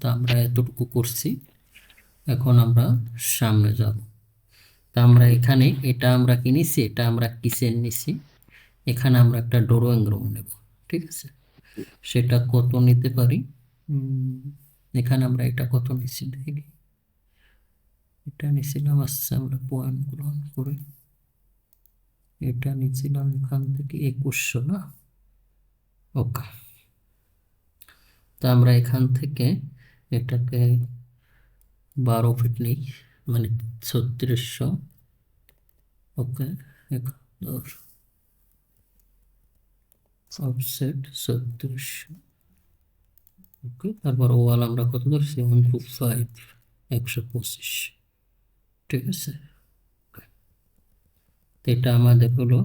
তা আমরা এতটুকু করছি। এখন আমরা সামনে যাব। তা আমরা এখানে এটা আমরা কিনেছি এটা আমরা কিসেন নিছি? এখানে আমরা একটা ড্রয়িং রুম নেব ঠিক আছে? সেটা কত নিতে পারি? এখানে আমরা এটা কত নিছি দেখি। এটা নিছিলাম আচ্ছা আমরা পয়েন্ট গ্রহণ করে। এটা নিছিলাম এখান থেকে একুশশো না? ওকে। তা আমরা এখান থেকে এটাকে বারো ফিট নিই মানে ছত্রিশশো। ওকে অফসেট ছত্রিশশো। ওকে, তারপর ওয়াল আমরা কত ধরছি? ওয়ান টু ফাইভ, একশো পঁচিশ। ঠিক আছে? তো এটা আমাদের হলো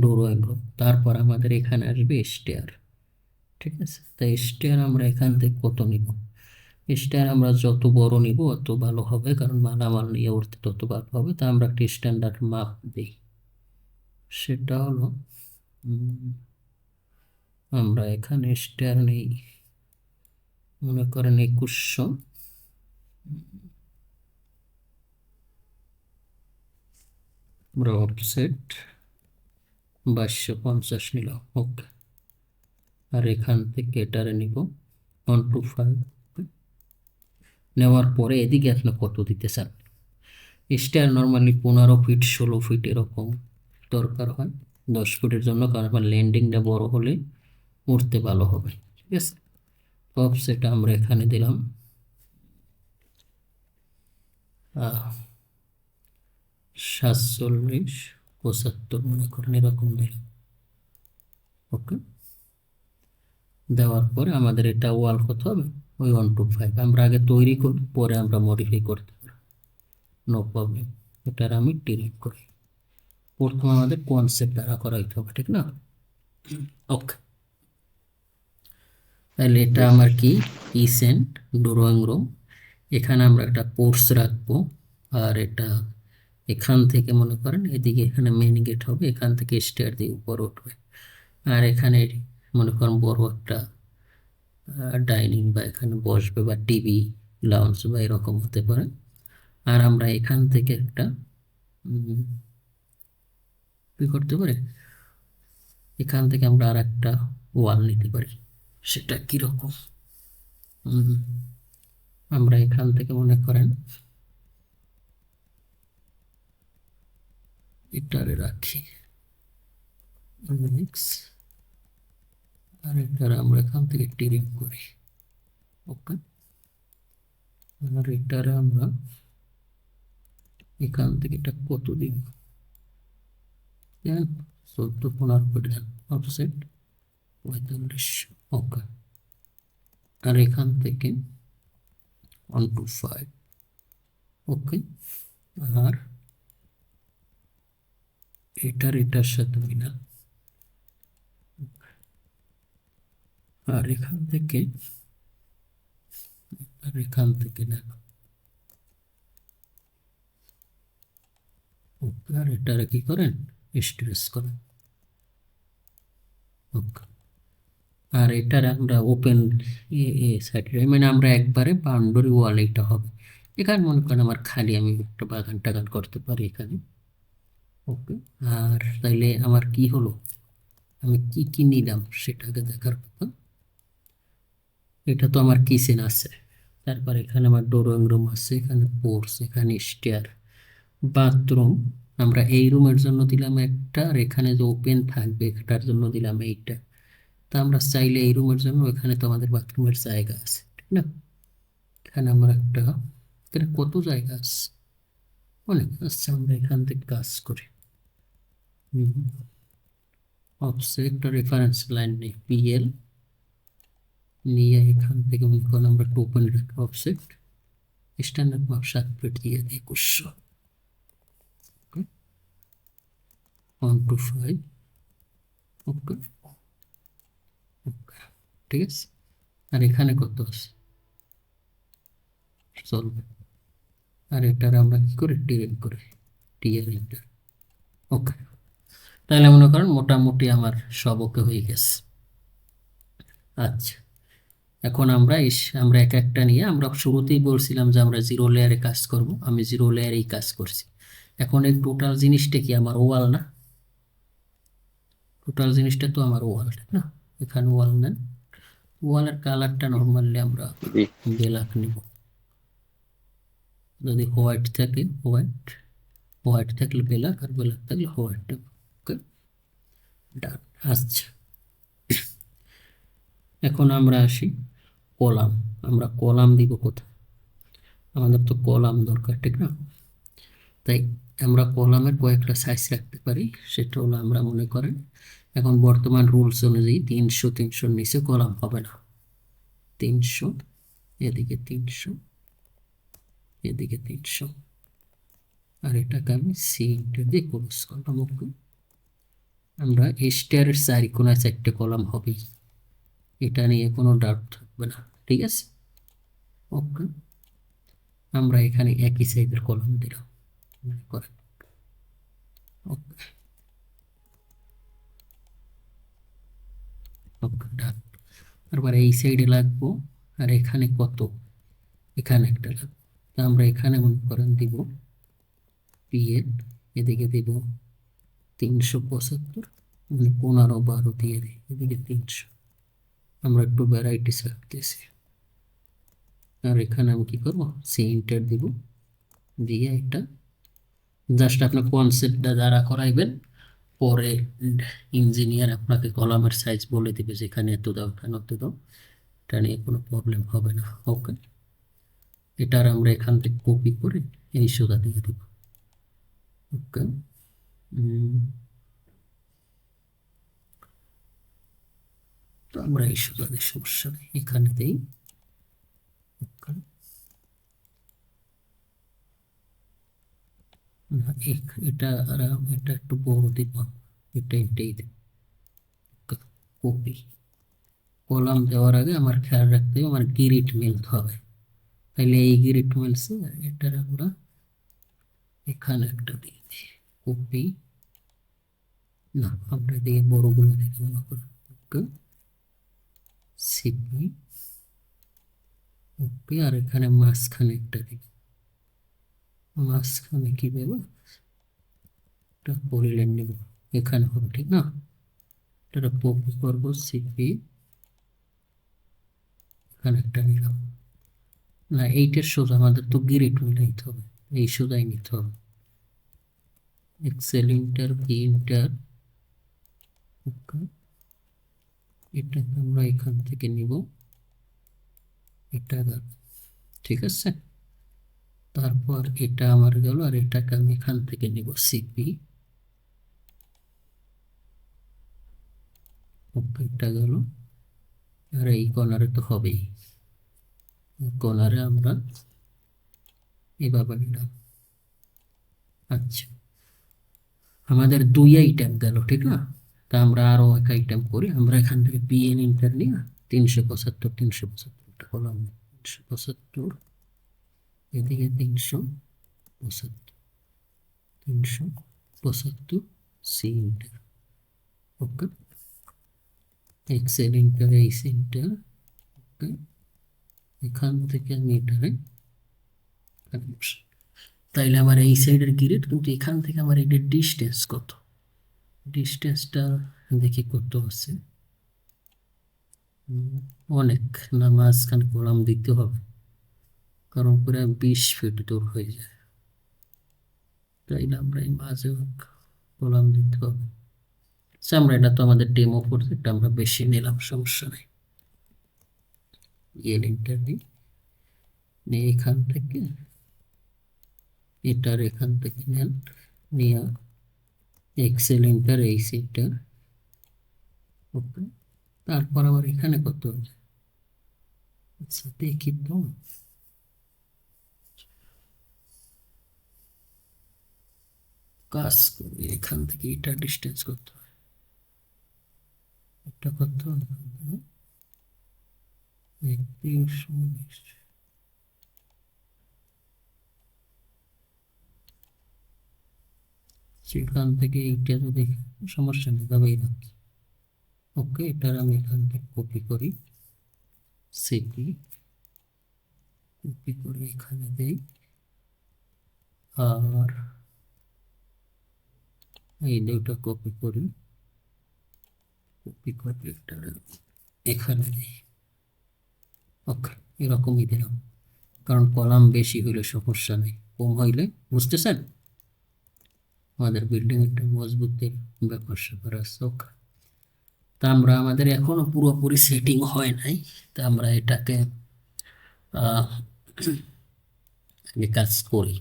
ডোরওয়ে গ্রুপ তারপর আমাদের এখানে আসবে স্টেয়ার ঠিক আছে? তাই স্টেয়ার আমরা এখান থেকে কত নিব? স্টেয়ার আমরা যত বড় নিব, অত ভালো হবে, কারণ মালামাল নিয়ে উঠতে তত ভালো হবে। তা আমরা একটি স্ট্যান্ডার্ড মাপ দিই। সেটা হলো আমরা এখানে স্টেয়ার নেই। মনে করেন একুশশো। আমরা অফসেট বাইশশো পঞ্চাশ নিলাম। ওকে আর এখান থেকে এটারে নিব ওয়ান টু ফাইভ নেওয়ার পরে এদিকে আপনি কত দিতে চান স্টার নর্মালি পনেরো ফিট ষোলো ফিট এরকম দরকার হয়। দশ ফিটের জন্য কারণ আমার ল্যান্ডিংটা বড় হলে উঠতে ভালো হবে, ঠিক আছে? অফসেট আমরা এখানে দিলাম। সাতচল্লিশ, পঁচাত্তর মনে করেন এরকম দিলাম। ওকে দেওয়ার পরে আমাদের এটা ওয়াল কত হবে, ওই ওয়ান টু ফাইভ আমরা আগে তৈরি করি, পরে আমরা মডিফাই করতে পারি। নো প্রবলেম এটার আমি ডিলিট করি। প্রথম আমাদের কনসেপ্ট দ্বারা করাইতে হবে, ঠিক না? ওকে তাহলে এটা আমার কি? ইসেন্ট ড্রয়িং রুম এখানে আমরা একটা পোর্স রাখব, আর এটা এখান থেকে মনে করেন, এদিকে এখানে মেন গেট হবে, এখান থেকে স্টেয়ার দিয়ে উপরে উঠবে। আর এখানে মনে করেন বড় একটা ডাইনিং বা এখানে বসবে বা টিভি লাউঞ্জ বা এরকম হতে পারে। আর আমরা এখান থেকে একটা কি করতে পারি? এখান থেকে আমরা আর একটা ওয়াল নিতে পারি। সেটা কীরকম? আমরা এখান থেকে মনে করেন এটারে রাখি। নেক্সট আর এটার আমরা এখান থেকে টিরিং করি। ওকে আর এটার আমরা এখান থেকে এটা কত দিব? চোদ্দ, পনেরো করে দেন। অফসেট পঁয়তাল্লিশ। ওকে আর এখান থেকে ওয়ান টু ফাইভ ওকে আর এটার এটার সাথে মিলান। আর এখান থেকে, আর এখান থেকে ওকে, আর এটারে কি করেন? স্ট্রেস করেন। আর এটার আমরা ওপেন সাইড মানে আমরা একবারে বাউন্ডারি ওয়াল এটা হবে। এখানে মনে করেন আমার খালি আমি একটা বাগান টাগান করতে পারি এখানে। ওকে, আর তাইলে আমার কি হলো? আমি কি কি নিলাম সেটাকে দেখার কথা? এটা তো আমার কিচেন আছে। তারপর এখানে আমার ড্রয়িং রুম আছে, এখানে পোর্স, এখানে স্টেয়ার, বাথরুম। আমরা এই রুমের জন্য দিলাম একটা আর এখানে যে ওপেন থাকবে এটার জন্য দিলাম এইটা। তা আমরা চাইলে এই রুমের জন্য এখানে তো আমাদের বাথরুমের জায়গা আছে ঠিক না? এখানে আমরা একটা, এখানে কত জায়গা আছে? অনেক আচ্ছা আমরা এখান থেকে কাজ করি। হুম অবসেক্ট রেফারেন্স লাইন নেই পিএল নিয়ে এখান থেকে মনে আমরা একটা ওপেন রাখি অবসেক্ট স্ট্যান্ডার্ড মাপ সাত ফিট দিয়ে দিই একুশশো। One two five okay okay ঠিক আছে? আর এখানে কত আছে? চলবে আর এটার আমরা কি করি? টিএল করি। ইন্টার ওকে তাহলে মনে করেন মোটামুটি আমার সব ওকে হয়ে গেছে। আচ্ছা। এখন আমরা এস আমরা এক একটা নিয়ে আমরা শুরুতেই বলছিলাম যে আমরা জিরো লেয়ারে কাজ করব আমি জিরো লেয়ারেই কাজ করছি। এখন এই টোটাল জিনিসটা কি আমার ওয়াল না? টোটাল জিনিসটা তো আমার ওয়াল ঠিক না? এখানে ওয়াল নেন। ওয়ালের কালারটা নর্মালি আমরা ব্ল্যাক নিব। যদি হোয়াইট থাকে হোয়াইট হোয়াইট থাকলে ব্ল্যাক আর ব্ল্যাক থাকলে হোয়াইট নেব। ওকে ডান আচ্ছা। এখন আমরা আসি। কলাম। আমরা কলাম দিব কোথায়? আমাদের তো কলাম দরকার, ঠিক না? তাই আমরা কলামের কয়েকটা সাইজ রাখতে পারি, সেটা হলো আমরা মনে করেন এখন বর্তমান রুলস অনুযায়ী তিনশো তিনশোর নিচে কলাম হবে না। তিনশো, এদিকে তিনশো এদিকে তিনশো। আর এটাকে আমি সি ইন্টার দিয়ে ক্লোজ করলাম আমরা স্টারের চারি কোনায় চারটে কলাম হবেই। এটা নিয়ে কোনো ডাউট থাকবে না, ঠিক আছে? ওকে আমরা এখানে একই সাইজের কলম দিলাম। করেন। ওকে ওকে ডান তারপর এই সাইডে লাগবো, আর এখানে কত? এখানে একটা লাগবে। তা আমরা এখানে মনে করেন দিব পি এর এদিকে দিব তিনশো পঁচাত্তর মানে পনেরো বারো দিয়ে দিই, এদিকে তিনশো। আমরা একটু ভ্যারাইটিস রাখতেছি। আর এখানে আমি কি করব? সি ইন্টার দিব। দিয়ে এটা জাস্ট আপনার কনসেপ্টটা দ্বারা করাইবেন। পরে ইঞ্জিনিয়ার আপনাকে কলামের সাইজ বলে দিবে যেখানে এত দাও, এখানে এত দাও। এটা নিয়ে কোনো প্রবলেম হবে না। ওকে এটার আমরা এখান থেকে কপি করে এই সোজা দিয়ে দেব। ওকে তো আমরা এই দিয়ে সমস্যা নেই, এখানে দেই। না এটা এটা একটু বড় দিব এটা এটাই কপি কলাম দেওয়ার আগে আমার খেয়াল রাখতে হবে, আমার গিরিট মিলতে হবে। তাহলে এই গিরিট মিলছে, এটার আমরা এখানে একটা দিয়ে দিই কপি না, আমরা দিয়ে বড়গুলো দিয়ে মনে করি সিপি ওকে আর এখানে মাঝখানে একটা দিব মাঝখানে কি দেব? এটা পরিলেন নেব। এখানে হবে, ঠিক না? এটা কপি করব, সিপি। এখানে একটা নিলাম। না, এইটার সোজা আমাদের তো গিরিট মিলাইতে হবে। এই সোজাই নিতে হবে। Excel enter B enter okay. এটাকে আমরা এখান থেকে নিব। এটা ঠিক আছে? তারপর এটা আমার গেল আর এটাকে আমি এখান থেকে নিব সিপি এটা গেল। আর এই কর্নারে তো হবেই। কর্নারে আমরা এভাবে নিলাম। আচ্ছা। আমাদের দুই আইটেম গেল, ঠিক না? তা আমরা আরও এক আইটেম করি। আমরা এখান থেকে বিএন ইন্টার নিয়ে তিনশো পঁচাত্তর, তিনশো পঁচাত্তরটা করলাম তিনশো পঁচাত্তর, এদিকে তিনশো পঁচাত্তর তিনশো পঁচাত্তর C enter okay excel enter H enter okay এখান থেকে আমি এটারে তাইলে আমার এই সাইডের গিরেট কিন্তু এখান থেকে আমার এটার ডিস্টেন্স কত? ডিস্টেন্সটা দেখি কত আছে অনেক না, মাঝখানে কলাম দিতে হবে। কারণ পুরো বিশ ফিট দূর হয়ে যায়। তাইলে আমরা এই মাঝে কলাম দিতে হবে। আচ্ছা আমরা এটা তো আমাদের ডেমো প্রজেক্ট আমরা বেশি নিলাম, সমস্যা নেই। এল ইন্টারভিউ নিয়ে এখান থেকে, এটার এখান থেকে নেন, নিয়ে এক্সেল ইন্টার এই সিটার ওকে তারপর আবার এখানে কত হবে? আচ্ছা দেখি তো। কাজ করি, এখান থেকে এটা ডিস্টেন্স করতে হয় এটা করতে কত? একত্রিশ, উনিশ। সেখান থেকে এইটা যদি সমস্যা নেই তবেই রাখি ওকে এটার আমি এখান থেকে কপি করি। সিপি কপি করে এখানে দেই। আর এই দুটো কপি করি। কপি করে এটা এখানে দিই। ওকে এরকমই দিলাম। কারণ কলাম বেশি হইলে সমস্যা নেই। কম হইলে, বুঝতেছেন? আমাদের বিল্ডিং একটা মজবুতের ব্যাপার স্যাপার ওকে তা আমরা আমাদের এখনও পুরোপুরি সেটিং হয় নাই, তা আমরা এটাকে আগে কাজ করি।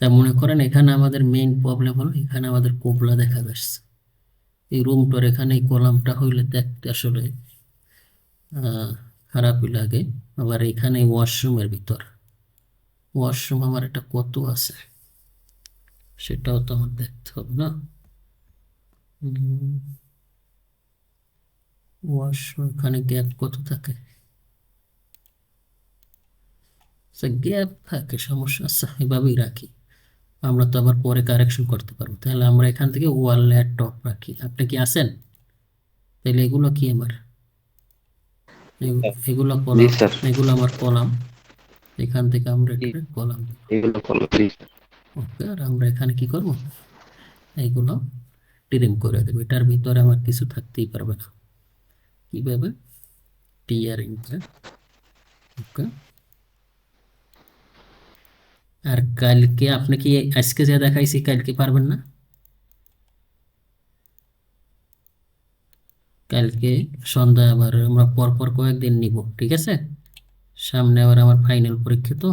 তা মনে করেন এখানে আমাদের মেইন প্রবলেম হলো, এখানে আমাদের কোবলা দেখা যাচ্ছে। এই রুমটার এখানে এই কলামটা হইলে দেখতে আসলে খারাপই লাগে। আবার এখানে ওয়াশরুমের ভিতর। ওয়াশরুম আমার এটা কত আছে? সেটাও তো আমার দেখতে হবে না? এখানে গ্যাপ কত থাকে? গ্যাপ থাকে সমস্যা আছে এভাবেই রাখি। আমরা তো আবার পরে কারেকশন করতে পারব। তাহলে আমরা এখান থেকে ওয়াল লেয়ার টপ রাখি। আপনি কি আছেন? তাহলে এগুলো কি আমার? এগু- এগুলো কলাম এগুলো আমার কলাম। এখান থেকে আমরা কলাম এগুলো প্লিজ ওকে আর আমরা এখানে কি করব? এইগুলো ডিলিম করে দেবো। এটার ভিতরে আমার কিছু থাকতেই পারবে না। কীভাবে? ইন্টার ওকে। আর কালকে আপনি কি আজকে যা দেখাইছি কালকে পারবেন না? কালকে সন্ধ্যা আবার আমরা পর পর কয়েকদিন নিব, ঠিক আছে? সামনে আবার আমার ফাইনাল পরীক্ষা তো।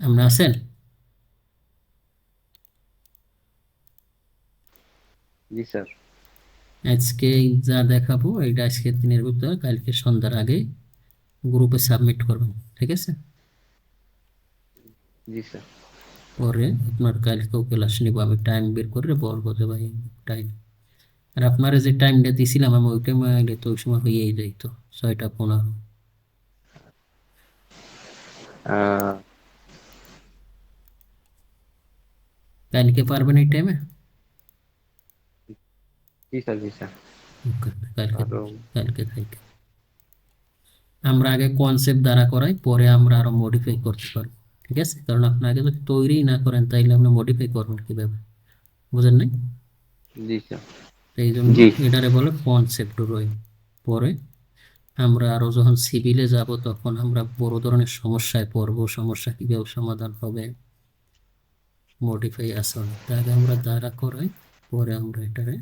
আপনি আছেন? জি স্যার। আজকে যা দেখাবো এটা আজকের দিনের ভিতরে কালকে সন্ধ্যার আগে গ্রুপে সাবমিট করবেন ঠিক আছে? জি স্যার। পরে আপনার কালকেও ক্লাস নিব আমি টাইম বের করে বলব যে ভাই টাইম আর আপনারা যে টাইমটা দিছিলাম আমি ওই টাইমে আইলে তো ওই সময় হয়েই যাইতো ছয়টা পনেরো। কালকে পারবেন এই টাইমে জি স্যার জি স্যার কালকে কালকে থেকে আমরা আগে কনসেপ্ট দ্বারা করাই পরে আমরা আরও মডিফাই করতে পারব ঠিক আছে কারণ আপনি আগে যদি তৈরি না করেন তাইলে আপনি মডিফাই করবেন কীভাবে বুঝেন নাই জি স্যার এই জন্য এটারে বলে কনসেপ্ট ড্রয়িং পরে আমরা আরও যখন সিভিলে যাব তখন আমরা বড় ধরনের সমস্যায় পড়ব সমস্যা কীভাবে সমাধান হবে মডিফাই আছে অনেক আমরা দ্বারা করাই পরে আমরা এটারে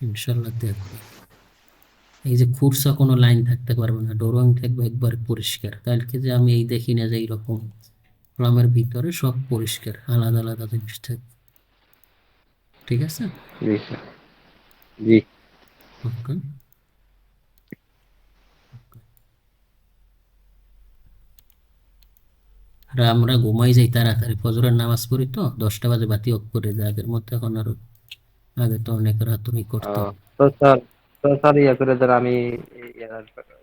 ইনশাল্লাহ দেখব। এই যে খুরসা কোনো লাইন থাকতে পারবে না ড্রয়িং থাকবে একবার পরিষ্কার। কালকে যে আমি এই দেখি না যে এইরকম কলামের ভিতরে সব পরিষ্কার আলাদা আলাদা জিনিস থাকবে। ঠিক আছে? জি ওকে। আর আমরা ঘুমাই যাই তাড়াতাড়ি ফজরের নামাজ পড়ি তো দশটা বাজে বাতি অফ করে দেয় আগের মধ্যে এখন আরও আগে তো অনেক রাতুরি করতাম আহ, তো স্যার তো স্যার ইয়া করে আমি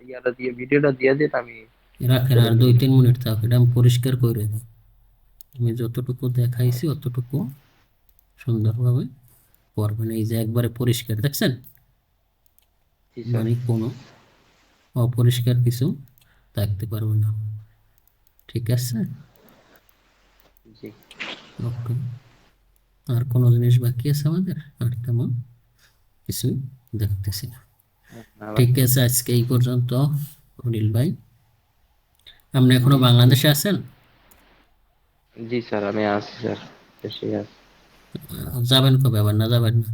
ইয়াটা দিয়ে ভিডিওটা দিয়ে দিন আমি রাখেন আর দুই তিন মিনিট থাক এটা আমি পরিষ্কার করে দিই। আমি যতটুকু দেখাইছি অতটুকু সুন্দরভাবে করবেন। এই যে একবারে পরিষ্কার দেখছেন? মানে কোনো অপরিষ্কার কিছু থাকতে পারবে না। ঠিক আছে? জি। ওকে আর কোনো জিনিস বাকি আছে আমাদের? আর তেমন কিছু দেখতেছি না। ঠিক আছে আজকে এই পর্যন্ত অনিল ভাই। আপনি এখনও বাংলাদেশে আছেন? জি স্যার আমি আছি স্যার দেশে আছি। যাবেন কবে আবার? না যাবেন না?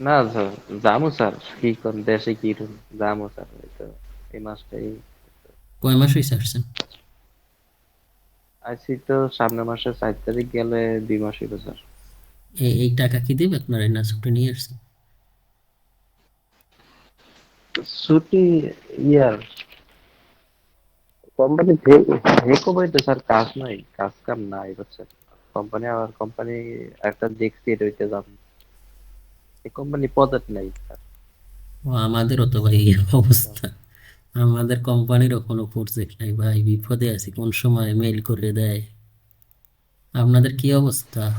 না স্যার যাব স্যার কি কোন দেশে কি যাব স্যার এই মাসটাই। কয় মাস হয়েছে আসছেন? আইসি তো সামনের মাসের চার তারিখ গেলে দুই মাস হইব স্যার। এই টাকা কি দেবে আপনার? নিয়ে আসছেন ছুটি ইয়ার কোম্পানি ভেকো বইতে স্যার কাজ নাই কাজ কাম নাই বুঝছেন? কোম্পানি আবার কোম্পানি একটা দেখছি এটা হইতে যাব এই কোম্পানি পদের নাই স্যার। ও আমাদেরও তো ভাই অবস্থা। আমাদের কোম্পানিরও কোনো প্রজেক্ট নাই ভাই, বিপদে আছি, কোন সময় মেইল করে দেয়। আপনাদের কি অবস্থা?